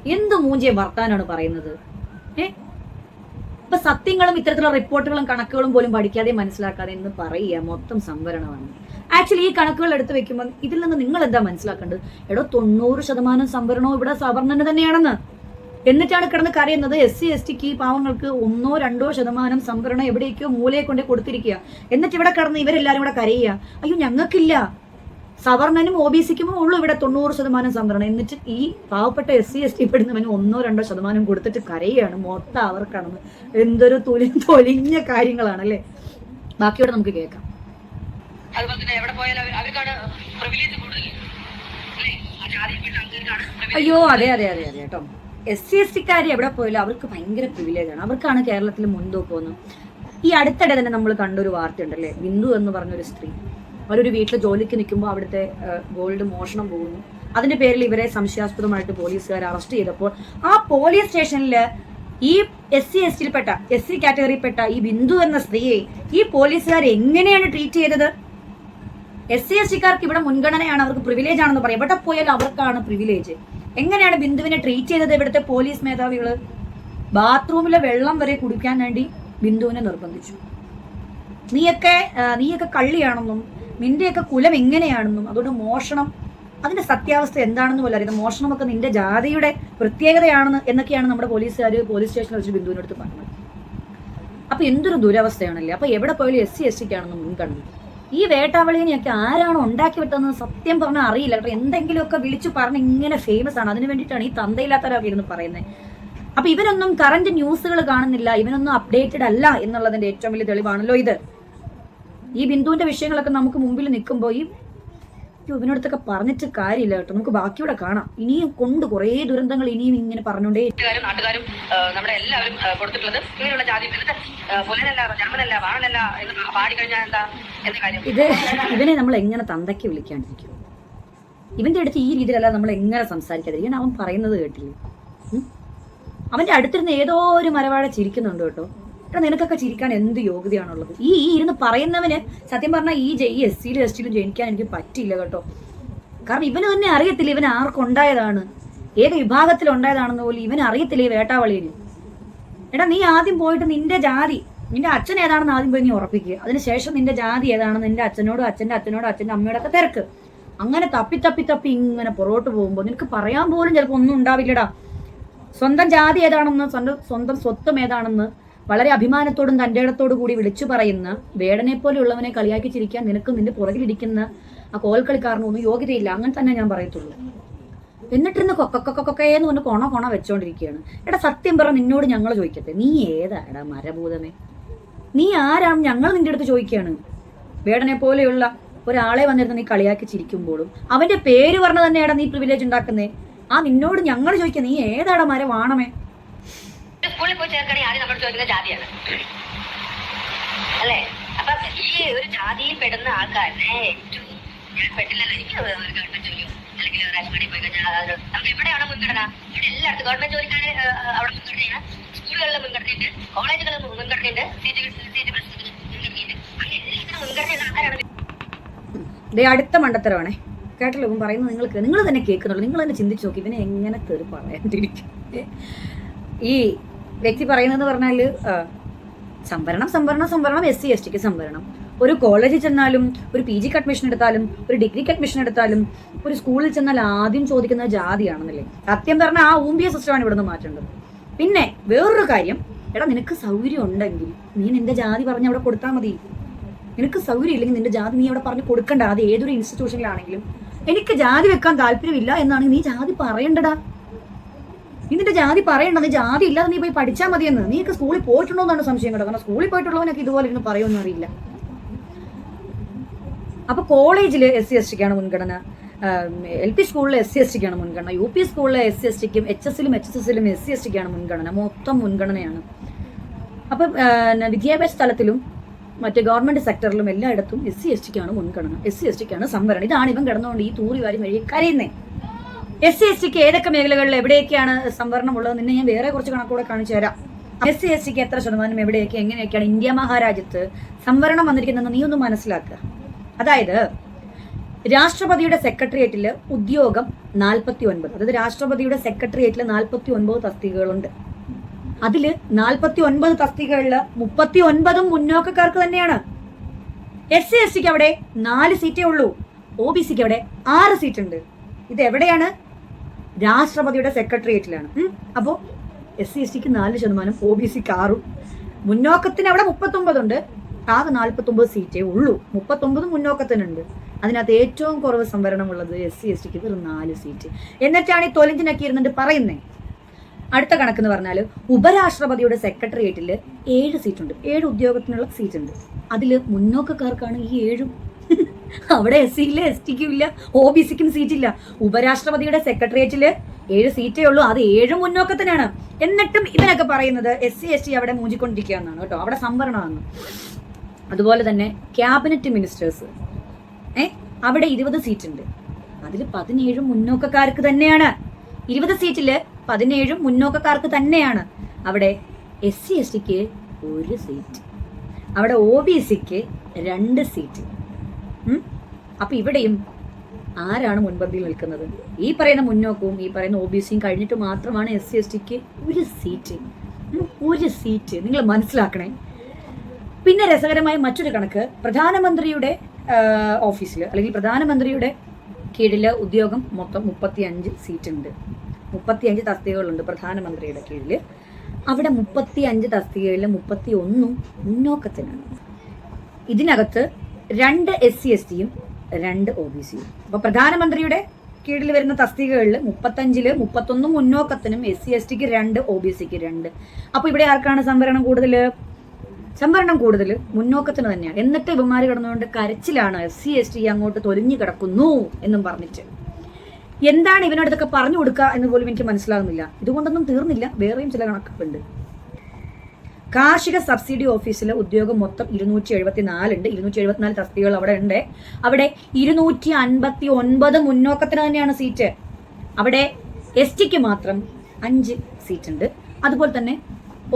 Speaker 1: എന്ത് മൂഞ്ചിയ വർത്താനാണ് പറയുന്നത്? ഏ? ഇപ്പൊ സത്യങ്ങളും ഇത്തരത്തിലുള്ള റിപ്പോർട്ടുകളും കണക്കുകളും പോലും പഠിക്കാതെ മനസ്സിലാക്കാതെ എന്ന് പറയുക മൊത്തം സംവരണമാണ്. ആക്ച്വലി ഈ കണക്കുകൾ എടുത്തു വെക്കുമ്പോൾ ഇതിൽ നിന്ന് നിങ്ങൾ എന്താ മനസ്സിലാക്കേണ്ടത്? എടോ തൊണ്ണൂറ് ശതമാനം സംവരണവും ഇവിടെ സവർണന് തന്നെയാണെന്ന്. എന്നിട്ടാണ് കിടന്ന് കരയുന്നത് എസ് സി എസ് ടിക്ക് പാവങ്ങൾക്ക് ഒന്നോ രണ്ടോ ശതമാനം സംവരണം എവിടേക്കോ മൂലയെ കൊണ്ട് കൊടുത്തിരിക്കുക. എന്നിട്ട് ഇവിടെ കിടന്ന് ഇവരെല്ലാവരും കൂടെ കരയുക. അയ്യോ ഞങ്ങൾക്കില്ല. സവർണനും ഒ ബി സിക്കും ഉള്ളൂ ഇവിടെ തൊണ്ണൂറ് ശതമാനം സംവരണം. എന്നിട്ട് ഈ പാവപ്പെട്ട എസ് സി എസ് ടി പെടുന്നവന് ഒന്നോ രണ്ടോ ശതമാനം കൊടുത്തിട്ട് കരയാണ്. മൊത്തം അവർക്കാണെന്ന്. എന്തൊരു തൊലി തൊലിഞ്ഞ കാര്യങ്ങളാണ് അല്ലേ ബാക്കിയോടെ നമുക്ക് കേൾക്കാം.
Speaker 2: അതുപോലെ തന്നെ എവിടെ പോയാലും അവർ- അവർക്കാണ് പ്രിവിലേജ് കൂടുതൽ അല്ലേ? ആ ജാതിയിൽപ്പെട്ട ആൾക്കാർക്കാണ് privilege.
Speaker 1: അയ്യോ അതെ അതെ അതെ അതെ കേട്ടോ. എസ് സി എസ് ടിക്കാർ എവിടെ പോയാലും അവർക്ക് ഭയങ്കര പ്രിവിലേജ് ആണ്. അവർക്കാണ് കേരളത്തിൽ മുൻതൂക്കം ഈ അടുത്തിടെ തന്നെ നമ്മൾ കണ്ടൊരു വാർത്തയുണ്ടല്ലേ? ബിന്ദു എന്ന് പറഞ്ഞൊരു സ്ത്രീ. അവരൊരു വീട്ടിൽ ജോലിക്ക് നിൽക്കുമ്പോൾ അവിടുത്തെ ഗോൾഡ് മോഷണം പോകുന്നു. അതിന്റെ പേരിൽ ഇവരെ സംശയാസ്പദമായിട്ട് പോലീസുകാർ അറസ്റ്റ് ചെയ്തപ്പോൾ ആ പോലീസ് സ്റ്റേഷനിൽ ഈ എസ് സി എസ് ടിയിൽപ്പെട്ട എസ് സി കാറ്റഗറിയിൽപ്പെട്ട ഈ ബിന്ദു എന്ന സ്ത്രീയെ ഈ പോലീസുകാർ എങ്ങനെയാണ് ട്രീറ്റ് ചെയ്തത്? എസ് സി എസ് ടിക്കാർക്ക് ഇവിടെ മുൻഗണനയാണ് അവർക്ക് പ്രിവിലേജ് ആണെന്ന് പറയും. എവിടെ പോയാലും അവർക്കാണ് പ്രിവിലേജ് എങ്ങനെയാണ് ബിന്ദുവിനെ ട്രീറ്റ് ചെയ്തത് ഇവിടുത്തെ പോലീസ് മേധാവികൾ ബാത്റൂമിലെ വെള്ളം വരെ കുടിക്കാൻ വേണ്ടി ബിന്ദുവിനെ നിർബന്ധിച്ചു. നീയൊക്കെ നീയൊക്കെ കള്ളിയാണെന്നും നിന്റെയൊക്കെ കുലം എങ്ങനെയാണെന്നും അതുകൊണ്ട് മോഷണം അതിന്റെ സത്യാവസ്ഥ എന്താണെന്ന് പോലും അറിയാം മോഷണമൊക്കെ നിന്റെ ജാതിയുടെ പ്രത്യേകതയാണെന്ന് എന്നൊക്കെയാണ് നമ്മുടെ പോലീസുകാർ പോലീസ് സ്റ്റേഷനിൽ വെച്ച് ബിന്ദുവിനടുത്ത് പറഞ്ഞത്. അപ്പൊ എന്തൊരു ദുരവസ്ഥയാണല്ലേ? അപ്പൊ എവിടെ പോയാലും എസ് സി എസ് സിക്കാണെന്ന് മുൻകണ്ടു ഈ വേട്ടാവളിനെയൊക്കെ ആരാണ് ഉണ്ടാക്കി വിട്ടതെന്ന് സത്യം പറഞ്ഞാൽ അറിയില്ല. കേട്ടോ എന്തെങ്കിലുമൊക്കെ വിളിച്ചു പറഞ്ഞ് ഇങ്ങനെ ഫേമസ് ആണ്. അതിന് വേണ്ടിയിട്ടാണ് ഈ തന്തയില്ലാത്തവരൊക്കെ ഇരുന്ന് പറയുന്നത് അപ്പൊ ഇവരൊന്നും കറന്റ് ന്യൂസുകൾ കാണുന്നില്ല. ഇവനൊന്നും അപ്ഡേറ്റഡ് അല്ല എന്നുള്ളതിന്റെ ഏറ്റവും വലിയ തെളിവാണല്ലോ ഇത്. ഈ ബിന്ദുവിന്റെ വിഷയങ്ങളൊക്കെ നമുക്ക് മുമ്പിൽ നിൽക്കുമ്പോൾ ഈ ഇവനടുത്തൊക്കെ പറഞ്ഞിട്ട് കാര്യമില്ല കേട്ടോ. നമുക്ക് ബാക്കിയൂടെ കാണാം. ഇനിയും കൊണ്ട് കുറേ ദുരന്തങ്ങൾ ഇനിയും ഇങ്ങനെ പറഞ്ഞുകൊണ്ടേ
Speaker 2: നാട്ടുകാരും നമ്മുടെ എല്ലാവരും കൊടുത്തിട്ടുള്ളത് ഇങ്ങനെയുള്ള ജാതി ജർമ്മനല്ല വാണനല്ല എന്ന് പാടിക്കഴിഞ്ഞാൽ എന്താ? എന്ന കാര്യം?
Speaker 1: ഇത് ഇവനെ നമ്മൾ എങ്ങനെ തന്തയ്ക്ക് വിളിക്കാണ്ടിരിക്കും? ഇവന്റെ അടുത്ത് ഈ രീതിയിലല്ല നമ്മൾ എങ്ങനെ സംസാരിക്കാതിരിക്കാൻ അവൻ പറയുന്നത് കേട്ടില്ലേ? അവന്റെ അടുത്തിരുന്ന് ഏതോ ഒരു മരവാഴ ചിരിക്കുന്നുണ്ട് കേട്ടോ. എടാ നിനക്കൊക്കെ ചിരിക്കാൻ എന്ത് യോഗ്യതയാണുള്ളത്? ഈ ഈ ഇരുന്ന് പറയുന്നവന് സത്യം പറഞ്ഞാൽ ഈ ജെ- ഈ എസ് സിയിലും എസ് ടിയിലും ജനിക്കാൻ എനിക്ക് പറ്റിയില്ല കേട്ടോ. കാരണം ഇവന് തന്നെ അറിയത്തില്ല ഇവൻ ആർക്കുണ്ടായതാണ് ഏത് വിഭാഗത്തിൽ ഉണ്ടായതാണെന്ന് പോലും ഇവൻ അറിയത്തില്ല ഈ വേട്ടാവളിയിൽ. എടാ നീ ആദ്യം പോയിട്ട് നിന്റെ ജാതി നിന്റെ അച്ഛൻ ഏതാണെന്ന് ആദ്യം പോയി നീ ഉറപ്പിക്കുക അതിനുശേഷം നിന്റെ ജാതി ഏതാണെന്ന് നിന്റെ അച്ഛനോടും അച്ഛന്റെ അച്ഛനോടും അച്ഛന്റെ അമ്മയോടൊക്കെ തിരക്ക്. അങ്ങനെ തപ്പി തപ്പി തപ്പി ഇങ്ങനെ പുറകോട്ട് പോകുമ്പോൾ നിനക്ക് പറയാൻ പോലും ചിലപ്പോൾ ഒന്നും ഉണ്ടാവില്ലടാ. സ്വന്തം ജാതി ഏതാണെന്ന് സ്വന്തം സ്വന്തം സ്വത്വം ഏതാണെന്ന് വളരെ അഭിമാനത്തോടും തന്റെ ഇടത്തോടു കൂടി വിളിച്ചു പറയുന്ന വേടനെ പോലെയുള്ളവനെ കളിയാക്കി ചിരിക്കാൻ നിനക്ക് നിന്റെ പുറകിലിരിക്കുന്ന ആ കോൽക്കളിക്കാരനൊന്നും യോഗ്യതയില്ല. അങ്ങനെ തന്നെ ഞാൻ പറയത്തുള്ളൂ. എന്നിട്ടിരുന്ന് കൊക്കക്കൊക്കൊക്കേന്ന് പറഞ്ഞ് കൊണ കൊണ വെച്ചോണ്ടിരിക്കുകയാണ്. എടാ സത്യം പറ നിന്നോട് ഞങ്ങൾ ചോദിക്കട്ടെ? നീ ഏതാടാ മരഭൂതമേ. നീ ആരാണ്? ഞങ്ങൾ നിന്റെ അടുത്ത് ചോദിക്കുകയാണ്. വേടനെ പോലെയുള്ള ഒരാളെ വന്നിരുന്ന് നീ കളിയാക്കി ചിരിക്കുമ്പോഴും അവന്റെ പേര് പറഞ്ഞ തന്നെയാണ് നീ പ്രിവിലേജ് ഉണ്ടാക്കുന്നേ. ആ നിന്നോട് ഞങ്ങൾ ചോദിക്കുക നീ ഏതാടാ മരവാണമേ?
Speaker 2: സ്കൂളിൽ പോയി ചേർക്കണേ ആദ്യം നമ്മൾ ചോദിക്കുന്ന ജാതിയാണ്. അല്ലേ? അപ്പൊ ഈ ഒരു ജാതിയിൽ പെടുന്ന ആൾക്കാരനെ ഏറ്റവും ഞാൻ പെട്ടില്ലല്ലോ എനിക്ക് ഒരു ഗവൺമെന്റ് ജോലിയോ അല്ലെങ്കിൽ റേഷൻകടയിൽ പോയി കഴിഞ്ഞാൽ നമുക്ക് എവിടെയാണ് മുൻഗണന. ഇവിടെ എല്ലായിടത്തും ഗവൺമെന്റ് ജോലിക്കാരെ അവിടെ മുൻഗണനയാണ്. സ്കൂളുകളിലെ മുൻഗണനയുണ്ട്. കോളേജുകളിൽ മുൻഗണനയുണ്ട്. സീറ്റ് സീറ്റ് മുൻഗണനയുണ്ട് അങ്ങനെ എല്ലാത്തിനും മുൻഗണനയുള്ള ആൾക്കാരാണ്
Speaker 1: അടുത്ത മണ്ടത്തരമാണേ. കേട്ടല്ലോ ഇപ്പം പറയുന്നത് നിങ്ങൾക്ക് നിങ്ങൾ തന്നെ കേൾക്കുന്നുള്ളൂ. നിങ്ങൾ തന്നെ ചിന്തിച്ചു നോക്കി ഇവനെ എങ്ങനെ തെറി പറയാണ്ടിരിക്കും ഈ വ്യക്തി പറയുന്നത് പറഞ്ഞാൽ സംവരണം സംവരണം സംവരണം എസ് സി എസ് ടിക്ക് സംവരണം. ഒരു കോളേജിൽ ചെന്നാലും ഒരു പി ജിക്ക് അഡ്മിഷൻ എടുത്താലും ഒരു ഡിഗ്രിക്ക് അഡ്മിഷൻ എടുത്താലും ഒരു സ്കൂളിൽ ചെന്നാൽ ആദ്യം ചോദിക്കുന്നത് ജാതിയാണെന്നല്ലേ? സത്യം പറഞ്ഞാൽ ആ ഊമ്പിയ സിസ്റ്റമാണ് ഇവിടുന്ന് മാറ്റേണ്ടത്. പിന്നെ വേറൊരു കാര്യം എടാ നിനക്ക് സൗകര്യം ഉണ്ടെങ്കിൽ നീ നിന്റെ ജാതി പറഞ്ഞ് അവിടെ കൊടുത്താൽ മതി. നിനക്ക് സൗകര്യം ഇല്ലെങ്കിൽ നിന്റെ ജാതി നീ അവിടെ പറഞ്ഞ് കൊടുക്കണ്ട. അത് ഏതൊരു ഇൻസ്റ്റിറ്റ്യൂഷനിലാണെങ്കിലും എനിക്ക് ജാതി വെക്കാൻ താല്പര്യമില്ല എന്നാണെങ്കിൽ നീ ജാതി പറയണ്ടടാ നിന്റെ ജാതി പറയണ്ടത് ജാതി ഇല്ലാതെ നീ പോയി പഠിച്ചാൽ മതിയെന്ന്. നീക്ക് സ്കൂളിൽ പോയിട്ടുണ്ടോ എന്നാണ് സംശയം കേട്ടോ. കാരണം സ്കൂളിൽ പോയിട്ടുള്ളവനൊക്കെ ഇതുപോലെ ഇരുന്ന് പറയുമെന്ന് അറിയില്ല. അപ്പൊ കോളേജിൽ എസ് സി എസ് ടിക്കാണ് മുൻഗണന. എൽ പി സ്കൂളിൽ എസ് സി എസ് ടിക്കാണ് മുൻഗണന. യു പി സ്കൂളിലെ എസ് സി എസ് ടിക്കും എച്ച് എസിലും എച്ച് എസ് എസിലും എസ് സി എസ് ടിക്കാണ് മുൻഗണന. മൊത്തം മുൻഗണനയാണ്. അപ്പം വിദ്യാഭ്യാസ തലത്തിലും മറ്റ് ഗവൺമെന്റ് സെക്ടറിലും എല്ലായിടത്തും എസ് സി എസ് ടിക്കാണ് മുൻഗണന. എസ് സി എസ് ടിക്കാണ് സംവരണം. ഇതാണ് ഇവൻ കിടന്നുകൊണ്ട് ഈ തൂറി വാരി വഴി എസ് സി എസ് ടിക്ക് ഏതൊക്കെ മേഖലകളിൽ എവിടെയൊക്കെയാണ് സംവരണം ഉള്ളത് നിന്നെ ഞാൻ വേറെ കുറച്ച് കണക്കൂടെ കാണിച്ചു തരാം. എസ് സി എസ് ടിക്ക് എത്ര ശതമാനം എവിടെയൊക്കെ എങ്ങനെയൊക്കെയാണ് ഇന്ത്യ മഹാരാജ്യത്ത് സംവരണം വന്നിരിക്കുന്നതെന്ന് നീ ഒന്ന് മനസ്സിലാക്കുക. അതായത് രാഷ്ട്രപതിയുടെ സെക്രട്ടേറിയറ്റിൽ ഉദ്യോഗം നാൽപ്പത്തി ഒൻപത് അതായത് രാഷ്ട്രപതിയുടെ സെക്രട്ടേറിയറ്റിൽ നാൽപ്പത്തി ഒൻപത് തസ്തികകളുണ്ട്. അതിൽ നാൽപ്പത്തി ഒൻപത് തസ്തികകളിൽ മുപ്പത്തി ഒൻപതും മുന്നോക്കക്കാർക്ക് തന്നെയാണ്. എസ് സി എസ് ടിക്ക് അവിടെ നാല് സീറ്റേ ഉള്ളൂ. ഒ ബി സിക്ക് അവിടെ ആറ് സീറ്റ് ഉണ്ട് ഇത് എവിടെയാണ് രാഷ്ട്രപതിയുടെ സെക്രട്ടേറിയറ്റിലാണ്. അപ്പോൾ അപ്പോ എസ് സി എസ് ടിക്ക് നാല് ശതമാനം ഒ ബി സിക്ക് ആറും. മുന്നോക്കത്തിന് അവിടെ മുപ്പത്തൊമ്പതുണ്ട് ആകെ നാൽപ്പത്തൊമ്പത് സീറ്റേ ഉള്ളൂ. മുപ്പത്തൊമ്പത് മുന്നോക്കത്തിനുണ്ട്. അതിനകത്ത് ഏറ്റവും കുറവ് സംവരണമുള്ളത് എസ് സി എസ് ടിക്ക് വെറും നാല് സീറ്റ്. എന്നിട്ടാണ് ഈ തൊലഞ്ചിനൊക്കെ ഇരുന്നിട്ട് പറയുന്നത് അടുത്ത കണക്കെന്ന് പറഞ്ഞാൽ ഉപരാഷ്ട്രപതിയുടെ സെക്രട്ടേറിയറ്റിൽ ഏഴ് സീറ്റുണ്ട്. ഏഴ് ഉദ്യോഗത്തിനുള്ള സീറ്റുണ്ട്. അതിൽ മുന്നോക്കക്കാർക്കാണ് ഈ ഏഴും അവിടെ എസ് സിയില്ല എസ് ടിക്കും ഇല്ല ഒ ബി സിക്കും സീറ്റില്ല ഉപരാഷ്ട്രപതിയുടെ സെക്രട്ടേറിയറ്റിൽ ഏഴ് സീറ്റേ ഉള്ളൂ. അത് ഏഴും മുന്നോക്കത്തിനാണ്. എന്നിട്ടും ഇവനൊക്കെ പറയുന്നത് എസ് സി എസ് ടി അവിടെ മൂഞ്ചിക്കൊണ്ടിരിക്കുക എന്നാണ് കേട്ടോ. അവിടെ സംവരണമാണ്. അതുപോലെ തന്നെ ക്യാബിനറ്റ് മിനിസ്റ്റേഴ്സ് ഏ? അവിടെ ഇരുപത് സീറ്റ് ഉണ്ട്. അതിൽ പതിനേഴും മുന്നോക്കക്കാർക്ക് തന്നെയാണ്. ഇരുപത് സീറ്റിൽ പതിനേഴും മുന്നോക്കക്കാർക്ക് തന്നെയാണ്. അവിടെ എസ് സി എസ് ടിക്ക് ഒരു സീറ്റ് അവിടെ ഒ ബി സിക്ക് രണ്ട് സീറ്റ്? അപ്പൊ ഇവിടെയും ആരാണ് മുൻപന്തിയിൽ നിൽക്കുന്നത്? ഈ പറയുന്ന മുന്നോക്കവും ഈ പറയുന്ന ഒ ബി സിയും കഴിഞ്ഞിട്ട് മാത്രമാണ് എസ് സി എസ് ടിക്ക് ഒരു സീറ്റ് ഒരു സീറ്റ് നിങ്ങൾ മനസ്സിലാക്കണേ. പിന്നെ രസകരമായ മറ്റൊരു കണക്ക് പ്രധാനമന്ത്രിയുടെ ഓഫീസിൽ അല്ലെങ്കിൽ പ്രധാനമന്ത്രിയുടെ കീഴിലെ ഉദ്യോഗം മൊത്തം മുപ്പത്തിയഞ്ച് സീറ്റ് ഉണ്ട്. മുപ്പത്തിയഞ്ച് തസ്തികകളുണ്ട് പ്രധാനമന്ത്രിയുടെ കീഴിൽ അവിടെ മുപ്പത്തി അഞ്ച് തസ്തികകളിൽ മുപ്പത്തി ഒന്നും മുന്നോക്കത്തിനാണ്. ഇതിനകത്ത് രണ്ട് എസ് സി എസ് ടിയും രണ്ട് ഒ ബി സിയും അപ്പൊ പ്രധാനമന്ത്രിയുടെ കീഴിൽ വരുന്ന തസ്തികകളിൽ മുപ്പത്തഞ്ചിൽ മുപ്പത്തൊന്നും മുന്നോക്കത്തിനും എസ് സി എസ് ടിക്ക് രണ്ട് ഒ ബി സിക്ക് രണ്ട്. അപ്പൊ ഇവിടെ ആർക്കാണ് സംവരണം കൂടുതൽ സംവരണം കൂടുതൽ മുന്നോക്കത്തിന് തന്നെയാണ്. എന്നിട്ട് ഇവന്മാർ കിടന്നുകൊണ്ട് കരച്ചിലാണ് എസ് സി എസ് ടി അങ്ങോട്ട് തൊലിഞ്ഞു കിടക്കുന്നു എന്നും പറഞ്ഞിട്ട്. എന്താണ് ഇവനടുത്തൊക്കെ പറഞ്ഞു കൊടുക്കുക എന്ന് പോലും എനിക്ക് മനസ്സിലാകുന്നില്ല. ഇതുകൊണ്ടൊന്നും തീർന്നില്ല. വേറെയും ചില കണക്കുണ്ട് കാർഷിക സബ്സിഡി ഓഫീസിലെ ഉദ്യോഗം മൊത്തം ഇരുന്നൂറ്റി എഴുപത്തി ഉണ്ട് ഇരുന്നൂറ്റി എഴുപത്തിനാല് തസ്തികകൾ അവിടെ ഉണ്ട്. അവിടെ ഇരുന്നൂറ്റി അൻപത്തി ഒൻപത് മുന്നോക്കത്തിന് തന്നെയാണ് സീറ്റ്. അവിടെ എസ് ടിക്ക് മാത്രം അഞ്ച് സീറ്റ് ഉണ്ട് അതുപോലെ തന്നെ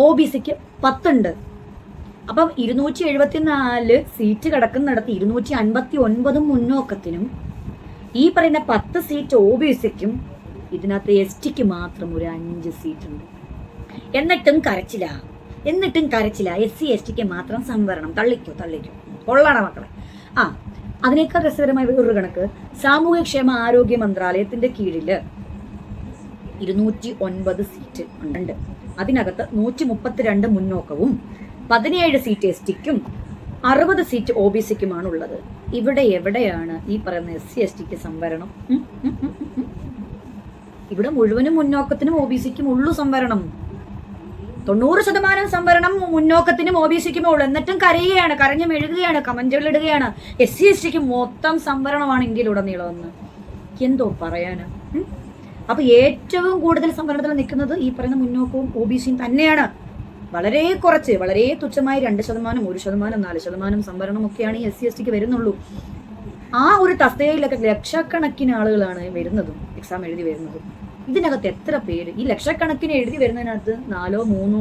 Speaker 1: ഒ ബി സിക്ക് പത്തുണ്ട്. അപ്പം ഇരുന്നൂറ്റി എഴുപത്തിനാല് സീറ്റ് കിടക്കുന്നിടത്ത് ഇരുന്നൂറ്റി അൻപത്തി ഒൻപതും മുന്നോക്കത്തിനും ഈ പറയുന്ന പത്ത് സീറ്റ് ഒ ബി സിക്കും ഇതിനകത്ത് എസ് ടിക്ക് മാത്രം ഒരു അഞ്ച് സീറ്റ് ഉണ്ട് എന്നിട്ടും കരച്ചില്ല എന്നിട്ടും കരച്ചില്ല. എസ് സി എസ് ടിക്ക് മാത്രം സംവരണം. തള്ളിക്കോ തള്ളിക്കോ. കൊള്ളാണ മക്കളെ. ആ അതിനേക്കാൾ രസകരമായ വേറൊരു കണക്ക്. സാമൂഹ്യക്ഷേമ ആരോഗ്യ മന്ത്രാലയത്തിന്റെ കീഴിൽ ഇരുന്നൂറ്റി ഒൻപത് സീറ്റ് ഉണ്ട്. അതിനകത്ത് നൂറ്റി മുപ്പത്തിരണ്ട് മുന്നോക്കവും പതിനേഴ് സീറ്റ് എസ് ടിക്കും അറുപത് സീറ്റ് ഒ ബി സിക്കുമാണ് ഉള്ളത്. ഇവിടെ എവിടെയാണ് ഈ പറയുന്ന എസ് സി എസ് ടിക്ക് സംവരണം. ഇവിടെ മുഴുവനും മുന്നോക്കത്തിനും ഒ ബി സിക്കും ഉള്ളു സംവരണം. തൊണ്ണൂറ് ശതമാനം സംവരണം മുന്നോക്കത്തിനും ഒ ബി സിക്കും ഉള്ളൂ. എന്നിട്ടും കരയുകയാണ് കരഞ്ഞു മെഴുകുകയാണ് കമന്റുകൾ ഇടുകയാണ്. എസ് സി എസ് ടിക്ക് മൊത്തം സംവരണമാണ് ഇന്ത്യയിലുടനീളമെന്ന്. എന്തോ പറയാന്? അപ്പൊ ഏറ്റവും കൂടുതൽ സംവരണത്തിൽ നിൽക്കുന്നത് ഈ പറയുന്ന മുന്നോക്കവും ഒ ബി സിയും തന്നെയാണ്. വളരെ കുറച്ച് വളരെ തുച്ഛമായി രണ്ട് ശതമാനം ഒരു ശതമാനം നാല് ശതമാനം സംവരണം ഒക്കെയാണ് ഈ എസ് സി എസ് ടിക്ക് വരുന്നുള്ളൂ. ആ ഒരു തസ്തികയിലൊക്കെ ലക്ഷക്കണക്കിന് ആളുകളാണ് വരുന്നതും എക്സാം എഴുതി വരുന്നതും. ഇതിനകത്ത് എത്ര പേര്? ഈ ലക്ഷക്കണക്കിന് എഴുതി വരുന്നതിനകത്ത് നാലോ മൂന്നോ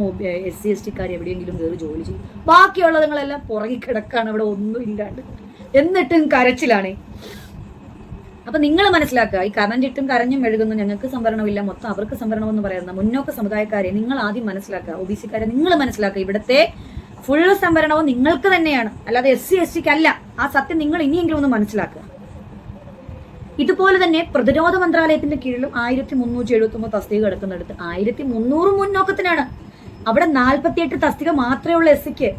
Speaker 1: എസ് സി എസ് ടിക്കാർ എവിടെയെങ്കിലും കയറി ജോലി ചെയ്യും. ബാക്കിയുള്ളതുങ്ങളെല്ലാം പുറകെ കിടക്കാണ് ഇവിടെ ഒന്നും ഇല്ലാണ്ട്. എന്നിട്ടും കരച്ചിലാണ്. അപ്പൊ നിങ്ങൾ മനസ്സിലാക്കുക ഈ കരഞ്ഞിട്ടും കരഞ്ഞും മെഴുകുന്നു ഞങ്ങൾക്ക് സംവരണമില്ല മൊത്തം അവർക്ക് സംവരണം എന്ന് പറയുന്ന മുന്നോക്ക സമുദായക്കാരെ നിങ്ങൾ ആദ്യം മനസ്സിലാക്കുക ഒ ബി സിക്കാരെ നിങ്ങൾ മനസ്സിലാക്കുക. ഇവിടുത്തെ ഫുൾ സംവരണവും നിങ്ങൾക്ക് തന്നെയാണ്. അല്ലാതെ എസ് സി എസ് ടിക്ക് അല്ല. ആ സത്യം നിങ്ങൾ ഇനിയെങ്കിലും ഒന്ന് മനസ്സിലാക്കുക. ഇതുപോലെ തന്നെ പ്രതിരോധ മന്ത്രാലയത്തിന്റെ കീഴിലും ആയിരത്തി മുന്നൂറ്റി എഴുപത്തി ഒമ്പത് തസ്തിക കിടക്കുന്നിടത്ത്. ആയിരത്തി മുന്നൂറ് മുന്നോക്കത്തിനാണ്. അവിടെ നാൽപ്പത്തിയെട്ട് തസ്തിക മാത്രമേ ഉള്ളൂ എസ് സിക്ക്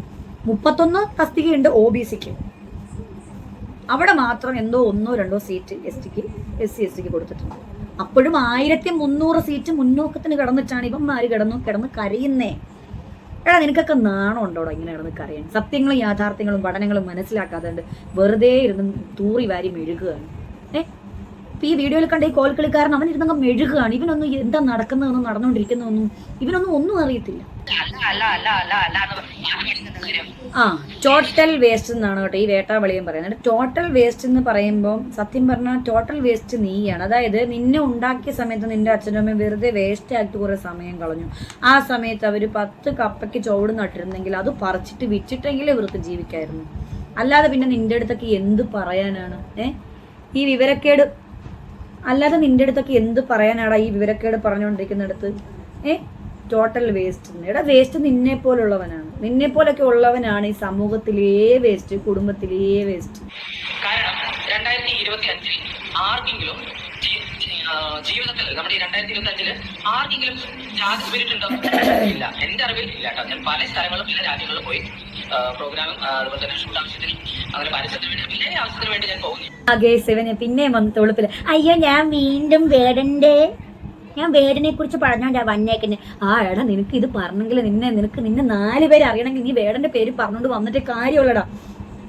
Speaker 1: മുപ്പത്തൊന്ന് തസ്തികയുണ്ട് ഒ ബി സിക്ക്. അവിടെ മാത്രം എന്തോ ഒന്നോ രണ്ടോ സീറ്റ് എസ് ടിക്ക് എസ് സി എസ് ടിക്ക് കൊടുത്തിട്ടുണ്ട്. അപ്പോഴും ആയിരത്തി മുന്നൂറ് സീറ്റ് മുന്നോക്കത്തിന് കിടന്നിട്ടാണ് ഇവന്മാര് കിടന്നു കിടന്ന് കരയുന്നേ. എടാ നിനക്കൊക്കെ നാണം ഉണ്ടോടോ ഇങ്ങനെ കിടന്ന് കരയാൻ? സത്യങ്ങളും യാഥാർത്ഥ്യങ്ങളും പഠനങ്ങളും മനസ്സിലാക്കാതെ വെറുതെ ഇരുന്ന് തൂറി വാരി മെഴുകുകയാണ്. ഏ? ഈ വീഡിയോയിൽ കണ്ട ഈ കോൽക്കളിക്കാരൻ അവൻ ഇരുന്നങ്ങ് മെഴുകുകയാണ് ഇവനൊന്നും എന്താ നടക്കുന്നതെന്നും നടന്നുകൊണ്ടിരിക്കുന്നതെന്നും ഇവനൊന്നും ഒന്നും അറിയത്തില്ല ആ ടോട്ടൽ വേസ്റ്റ് എന്നാണ് കേട്ടോ ഈ വേട്ടാവളിയും പറയുന്നത് ടോട്ടൽ വേസ്റ്റ് എന്ന് പറയുമ്പോൾ സത്യം പറഞ്ഞാൽ ടോട്ടൽ വേസ്റ്റ് നീയാണ് അതായത് നിന്നെ ഉണ്ടാക്കിയ സമയത്ത് നിന്റെ അച്ഛനും അമ്മയും വെറുതെ വേസ്റ്റ് ആയിട്ട് കുറേ സമയം കളഞ്ഞു ആ സമയത്ത് അവർ പത്ത് കപ്പയ്ക്ക് ചോട് നട്ടിരുന്നെങ്കിൽ അത് പറിച്ചിട്ട് വിച്ചിട്ടെങ്കിലും ഇവർക്ക് ജീവിക്കായിരുന്നു അല്ലാതെ പിന്നെ നിന്റെ അടുത്തൊക്കെ എന്ത് പറയാനാണ് ഏ ഈ വിവരക്കേട് അല്ലാതെ നിന്റെ അടുത്തൊക്കെ എന്ത് പറയാനാടാ ഈ വിവരക്കേട് പറഞ്ഞുകൊണ്ടിരിക്കുന്നിടത്ത്? ഏ? ടോട്ടൽ വേസ്റ്റ് എടാ വേസ്റ്റ് നിന്നെ പോലുള്ളവനാണ്. നിന്നെ പോലൊക്കെ ഉള്ളവനാണ് ഈ സമൂഹത്തിലേ വേസ്റ്റ് കുടുംബത്തിലേ വേസ്റ്റ്
Speaker 2: കാരണം രണ്ടായിരത്തി ഇരുപത്തി അഞ്ചിൽ ആർക്കെങ്കിലും ജീവിതത്തിൽ നമ്മുടെ ഈ രണ്ടായിരത്തി ഇരുപത്തി അഞ്ചിൽ ആർക്കെങ്കിലും ജാതി സ്പിരിറ്റ് ഉണ്ടോ ഇല്ല. എന്റെ അറിവിൽ ഇല്ല കേട്ടോ. ഞാൻ പല സ്ഥലങ്ങളും പല രാജ്യങ്ങളിലും പോയി പ്രോഗ്രാം അതുപോലെ തന്നെ ഷൂട്ട് ആവശ്യത്തിന് അങ്ങനെ പരസ്യത്തിന് വേണ്ടി പല ആവശ്യത്തിന് വേണ്ടി ഞാൻ പോകുന്നു.
Speaker 1: അതെ സെവന് പിന്നെയും വന്ന് തൊളുപ്പിൽ. അയ്യോ ഞാൻ വീണ്ടും വേടന്റെ ഞാൻ വേടനെ കുറിച്ച് പറഞ്ഞോണ്ടാ വന്നേക്കുന്നത് ആ എടാ നിനക്ക് ഇത് പറഞ്ഞെങ്കിൽ നിന്നെ നിനക്ക് നിന്നെ നാല് പേര് അറിയണമെങ്കിൽ നീ വേടന്റെ പേര് പറഞ്ഞുകൊണ്ട് വന്നിട്ട് കാര്യമുള്ളടാ.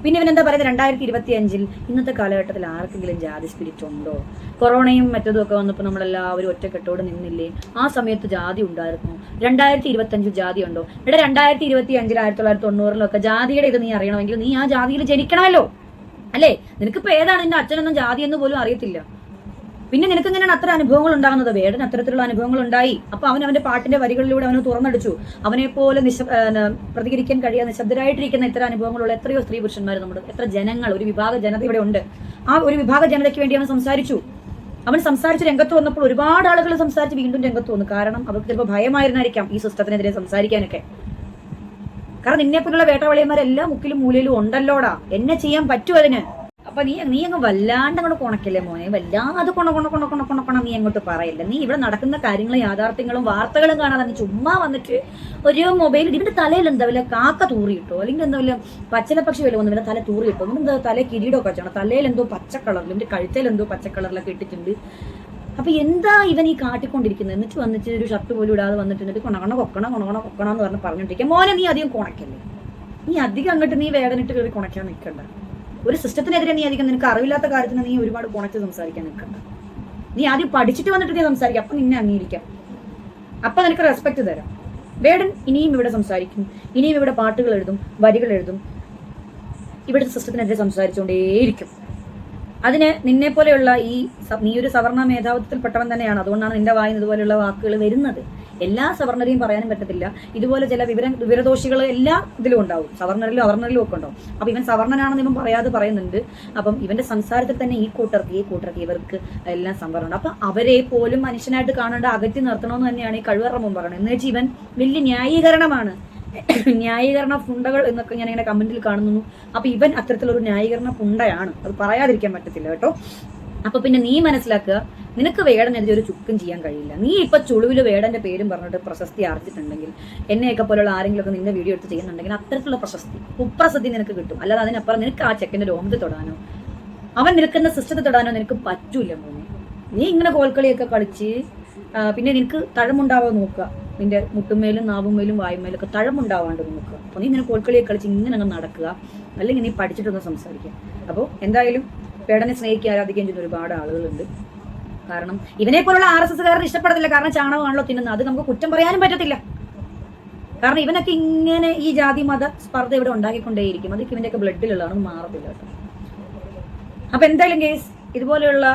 Speaker 1: പിന്നെ ഇവനെന്താ പറയുന്നത്? രണ്ടായിരത്തി ഇരുപത്തി അഞ്ചിൽ ഇന്നത്തെ കാലഘട്ടത്തിൽ ആർക്കെങ്കിലും ജാതി സ്പിരിറ്റ് ഉണ്ടോ? കൊറോണയും മറ്റതും ഒക്കെ വന്നപ്പോൾ നമ്മളെല്ലാവരും ഒറ്റക്കെട്ടോട് നിന്നില്ലേ? ആ സമയത്ത് ജാതി ഉണ്ടായിരുന്നു. രണ്ടായിരത്തി ഇരുപത്തി അഞ്ചിൽ ജാതി ഉണ്ടോ? ഇവിടെ രണ്ടായിരത്തി ഇരുപത്തി അഞ്ചിൽ ആയിരത്തി തൊള്ളായിരത്തി തൊണ്ണൂറിലൊക്കെ ജാതിയുടെ ഇത് നീ അറിയണമെങ്കിൽ നീ ആ ജാതിയിൽ ജനിക്കണമല്ലോ. അല്ലേ? നിനക്കിപ്പോ ഏതാണ് നിന്റെ അച്ഛനൊന്നും ജാതി എന്ന് പോലും അറിയത്തില്ല. പിന്നെ നിനക്ക് എങ്ങനെയാണ് അത്ര അനുഭവങ്ങൾ ഉണ്ടാകുന്നത്? വേടൻ അത്തരത്തിലുള്ള അനുഭവങ്ങൾ ഉണ്ടായി. അപ്പൊ അവൻ അവന്റെ പാട്ടിന്റെ വരികളിലൂടെ അവന് തുറന്നടിച്ചു. അവനെ പോലെ നിശ പ്രതികരിക്കാൻ കഴിയാതെ നിശബ്ദരായിട്ടിരിക്കുന്ന ഇത്തരം അനുഭവങ്ങളുള്ള എത്രയോ സ്ത്രീ പുരുഷന്മാർ നമ്മുടെ എത്ര ജനങ്ങൾ ഒരു വിഭാഗ ജനത ഇവിടെ ഉണ്ട്. ആ ഒരു വിഭാഗ ജനതയ്ക്ക് വേണ്ടി അവൻ സംസാരിച്ചു. അവൻ സംസാരിച്ച് രംഗത്ത് വന്നപ്പോൾ ഒരുപാട് ആളുകൾ സംസാരിച്ച് വീണ്ടും രംഗത്ത് വന്നു. കാരണം അവർക്ക് ചിലപ്പോൾ ഭയമായിരുന്നായിരിക്കാം ഈ സിസ്റ്റത്തിനെതിരെ സംസാരിക്കാനൊക്കെ. കാരണം നിന്നെ പോലുള്ള വേട്ടവളിയന്മാരെല്ലാ മുക്കിലും മൂലയിലും ഉണ്ടല്ലോടാ. എന്നെ ചെയ്യാൻ പറ്റും അതിന്. അപ്പൊ നീ നീ അങ്ങ് വല്ലാണ്ട് അങ്ങോട്ട് കൊണക്കല്ലേ മോനെ? വല്ലാതെ കൊണ കൊണ കൊണ കൊണ കൊണ നീ അങ്ങോട്ട് പറയില്ല? നീ ഇവിടെ നടക്കുന്ന കാര്യങ്ങളും യാഥാർത്ഥ്യങ്ങളും വാർത്തകളും കാണാതെ നീ ചുമ്മാ വന്നിട്ട് ഒരു മൊബൈൽ ഇവന്റെ തലയിൽ എന്താ വല്ല കാക്ക തൂറിയിട്ടോ? അല്ലെങ്കിൽ എന്താ വല്ല പച്ചല വല്ല വന്നു തല തൂറിയിട്ടോ? എന്താ തല കിരീടമൊക്കെ വെച്ചാണ്? തലയിൽ എന്തോ പച്ച കളറിൽ കഴുത്തേൽ എന്തോ പച്ച കളറിലൊക്കെ ഇട്ടിട്ടുണ്ട്. അപ്പൊ എന്താ ഇവൻ ഈ കാട്ടിക്കൊണ്ടിരിക്കുന്നത്? എന്നിട്ട് വന്നിട്ട് ഒരു ഷർട്ട് പോലും ഇടാതെ വന്നിട്ട് കൊണകണ കൊക്കണ കൊണകണ കൊക്കണ എന്ന് പറഞ്ഞ് പറഞ്ഞോണ്ടിരിക്കുക. മോനെ നീ അധികം കൊണക്കല്ലേ? നീ അധികം അങ്ങോട്ട് നീ വേദനിട്ട് കയറി കൊണക്കാൻ നിൽക്കണ്ട. ഒരു സിസ്റ്റത്തിനെതിരെ നീ അധികം നിനക്ക് അറിവില്ലാത്ത കാര്യത്തിന് നീ ഒരുപാട് കൊണച്ച് സംസാരിക്കാൻ നിൽക്കണ്ട. നീ ആദ്യം പഠിച്ചിട്ട് വന്നിട്ട് നീ സംസാരിക്കാം അപ്പൊ നിന്നെ അംഗീകരിക്കാം. അപ്പൊ നിനക്ക് റെസ്പെക്ട് തരാം. വേടൻ ഇനിയും ഇവിടെ സംസാരിക്കും. ഇനിയും ഇവിടെ പാട്ടുകൾ എഴുതും വരികൾ എഴുതും. ഇവിടുത്തെ സിസ്റ്റത്തിനെതിരെ സംസാരിച്ചുകൊണ്ടേയിരിക്കും അതിന് നിന്നെ പോലെയുള്ള ഈ നീ ഒരു സവർണ മേധാവിത്വത്തിൽപ്പെട്ടവൻ തന്നെയാണ്. അതുകൊണ്ടാണ് നിന്റെ വായന ഇതുപോലെയുള്ള വാക്കുകൾ വരുന്നത്. എല്ലാ സവർണരെയും പറയാനും പറ്റത്തില്ല. ഇതുപോലെ ചില വിവര വിവരദോഷികൾ എല്ലാ ഇതിലും ഉണ്ടാവും. സവർണരിലും അവർണരിലും ഒക്കെ ഉണ്ടാവും. അപ്പൊ ഇവൻ സവർണനാണെന്ന് ഇവൻ പറയാതെ പറയുന്നുണ്ട്. അപ്പം ഇവന്റെ സംസാരത്തിൽ തന്നെ ഈ കൂട്ടർക്ക് ഈ കൂട്ടർക്ക് ഇവർക്ക് എല്ലാം സംവരണം അപ്പൊ അവരെ പോലും മനുഷ്യനായിട്ട് കാണേണ്ട അകറ്റി നിർത്തണമെന്ന് തന്നെയാണ് ഈ കഴിവറമും പറയുന്നത്. എന്ന് വെച്ചാൽ ഇവൻ വലിയ ന്യായീകരണമാണ്. ന്യായീകരണ ഫുണ്ടകൾ എന്നൊക്കെ ഞാൻ ഇങ്ങനെ കമന്റിൽ കാണുന്നു. അപ്പൊ ഇവൻ അത്തരത്തിലൊരു ന്യായീകരണ ഫുണ്ടയാണ്. അത് പറയാതിരിക്കാൻ പറ്റത്തില്ല കേട്ടോ. അപ്പൊ പിന്നെ നീ മനസ്സിലാക്കുക നിനക്ക് വേടനെതിരെ ഒരു ചുക്കും ചെയ്യാൻ കഴിയില്ല. നീ ഇപ്പൊ ചുളുവിൽ വേടന്റെ പേരും പറഞ്ഞിട്ട് പ്രശസ്തി ആർജിച്ചിട്ടുണ്ടെങ്കിൽ എന്നെയൊക്കെ പോലുള്ള ആരെങ്കിലും ഒക്കെ നിന്റെ വീഡിയോ എടുത്ത് ചെയ്യുന്നുണ്ടെങ്കിൽ അത്തരത്തിലുള്ള പ്രശസ്തി കുപ്രസിദ്ധി നിനക്ക് കിട്ടും. അല്ലാതെ അതിനപ്പുറം നിനക്ക് ആ ചെക്കന്റെ രോമത്തിൽ തൊടാനോ അവൻ നിൽക്കുന്ന സിസ്റ്റത്തിൽ തൊടാനോ നിനക്ക് പറ്റൂല മോനെ. നീ ഇങ്ങനെ കോൽക്കളിയൊക്കെ കളിച്ച് പിന്നെ നിനക്ക് തഴമുണ്ടാവാൻ നോക്കുക. നിന്റെ മുട്ടുമേലും നാവുമേലും വായുമേലും ഒക്കെ തഴമുണ്ടാവാണ്ട് നോക്കുക. അപ്പോൾ നീ ഇങ്ങനെ കോൽക്കളിയൊക്കെ കളിച്ച് ഇങ്ങനെ അങ്ങ് നടക്കുക. അല്ലെങ്കിൽ നീ പഠിച്ചിട്ടൊന്ന് സംസാരിക്കുക. അപ്പോൾ എന്തായാലും പേടനെ സ്നേഹിക്കുക ആരാധിക്കുകയും ചെയ്യുന്ന ഒരുപാട് ആളുകളുണ്ട്. കാരണം ഇവനെ പോലുള്ള ആർ എസ് എസ്കാരൻ ഇഷ്ടപ്പെടത്തില്ല. കാരണം ചാണകമാണല്ലോ തിന്നുന്നത്. അത് നമുക്ക് കുറ്റം പറയാനും പറ്റത്തില്ല. കാരണം ഇവനൊക്കെ ഇങ്ങനെ ഈ ജാതി മത സ്പർദ്ധ ഇവിടെ ഉണ്ടാക്കിക്കൊണ്ടേയിരിക്കും. അതൊക്കെ ഇവന്റെയൊക്കെ ബ്ലഡിലുള്ളതാണ്. അത് മാറത്തില്ല അപ്പൊ എന്തായാലും കേസ് ഇതുപോലെയുള്ള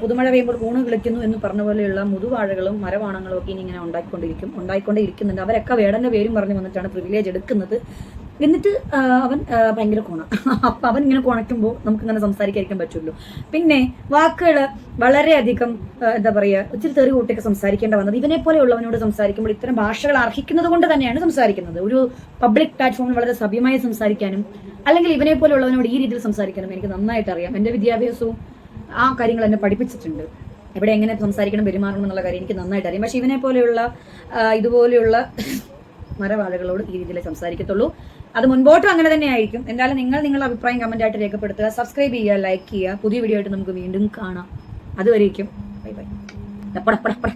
Speaker 1: പുതുമഴ പെയ്യുമ്പോൾ ഊണ് കിളിക്കുന്നു എന്ന് പറഞ്ഞ പോലെയുള്ള മുതുവാഴകളും മരവാണങ്ങളും ഒക്കെ ഇനി ഇങ്ങനെ ഉണ്ടാക്കിക്കൊണ്ടിരിക്കും. ഉണ്ടായിക്കൊണ്ടേ ഇരിക്കുന്നുണ്ട് അവരൊക്കെ വേടന്റെ പേരും പറഞ്ഞു വന്നിട്ടാണ് പ്രിവിലേജ് എടുക്കുന്നത്. എന്നിട്ട് അവൻ ഭയങ്കര കോണ. [LAUGHS] അപ്പൊ അവൻ ഇങ്ങനെ കുണയ്ക്കുമ്പോൾ നമുക്ക് ഇങ്ങനെ സംസാരിക്കാതിരിക്കാൻ പറ്റുള്ളൂ. പിന്നെ വാക്കുകൾ വളരെയധികം എന്താ പറയുക ഒത്തിരി തെറി കൂട്ടിയൊക്കെ സംസാരിക്കേണ്ട വന്നത്. ഇവനെ പോലെയുള്ളവനോട് സംസാരിക്കുമ്പോൾ ഇത്തരം ഭാഷകൾ അർഹിക്കുന്നത് കൊണ്ട് തന്നെയാണ് സംസാരിക്കുന്നത്. ഒരു പബ്ലിക് പ്ലാറ്റ്ഫോമിൽ വളരെ സഭ്യമായി സംസാരിക്കാനും അല്ലെങ്കിൽ ഇവനെ പോലെയുള്ളവനോട് ഈ രീതിയിൽ സംസാരിക്കാനും എനിക്ക് നന്നായിട്ട് അറിയാം എന്റെ വിദ്യാഭ്യാസവും ആ കാര്യങ്ങൾ എന്നെ പഠിപ്പിച്ചിട്ടുണ്ട്. എവിടെ എങ്ങനെ സംസാരിക്കണം പെരുമാറണം എന്നുള്ള കാര്യം എനിക്ക് നന്നായിട്ട് അറിയാം പക്ഷെ ഇവനെ പോലെയുള്ള ഇതുപോലെയുള്ള [LAUGHS] മരവാളുകളോട് ഈ രീതിയിൽ സംസാരിക്കത്തുള്ളൂ. അത് മുൻപോട്ടും അങ്ങനെ തന്നെ ആയിരിക്കും. എന്തായാലും നിങ്ങൾ നിങ്ങളുടെ അഭിപ്രായം കമന്റ് ആയിട്ട് രേഖപ്പെടുത്തുക. സബ്സ്ക്രൈബ് ചെയ്യുക ലൈക്ക് ചെയ്യുക. പുതിയ വീഡിയോ ആയിട്ട് നമുക്ക് വീണ്ടും കാണാം. അതുവരേക്കും. ബൈ ബൈ പട പട പട